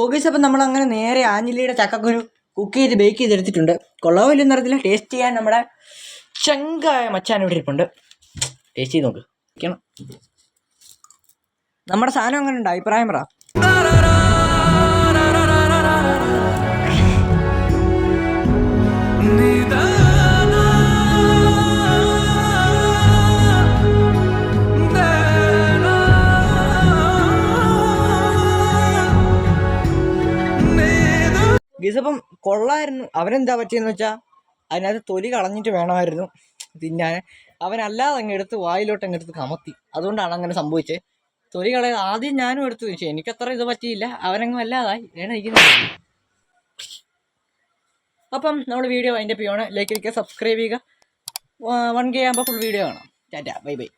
ഹോഗീസ് അപ്പം നമ്മൾ അങ്ങനെ നേരെ ആഞ്ഞിലിയുടെ ചക്കക്കുരു കുക്ക് ചെയ്ത് ബേക്ക് ചെയ്തെടുത്തിട്ടുണ്ട്. കൊള്ളാവോ ഇല്ലെന്ന് അറിയത്തില്ല ടേസ്റ്റ് ചെയ്യാൻ നമ്മുടെ ചങ്കായ മച്ചാൻ ഇവിടെ ഇരിപ്പുണ്ട്. ടേസ്റ്റ് ചെയ്ത് നോക്ക്. നമ്മുടെ സാധനം അങ്ങനെ ഉണ്ട് അഭിപ്രായം പറ. ഗീസപ്പം കൊള്ളായിരുന്നു. അവനെന്താ പറ്റിയെന്ന് വെച്ചാൽ അതിനകത്ത് തൊലി കളഞ്ഞിട്ട് വേണമായിരുന്നു തിന്നാൻ. അവനല്ലാതെ അങ്ങ് എടുത്ത് വായിലോട്ട് അങ്ങ് എടുത്ത് കമത്തി. അതുകൊണ്ടാണ് അങ്ങനെ സംഭവിച്ചത് തൊലി കളയത് ആദ്യം ഞാനും എടുത്തു. പക്ഷേ എനിക്കത്ര ഇത് പറ്റിയില്ല. അവനങ്ങ് അല്ലാതായി വേണം ഇരിക്കുന്നത് അപ്പം നമ്മൾ വീഡിയോ അതിന്റെ പിയോണ് ലൈക്ക് ചെയ്യുക സബ്സ്ക്രൈബ് ചെയ്യുക. വൺ കെ ആകുമ്പോൾ ഫുൾ വീഡിയോ കാണാം. ടാറ്റ. Bye bye.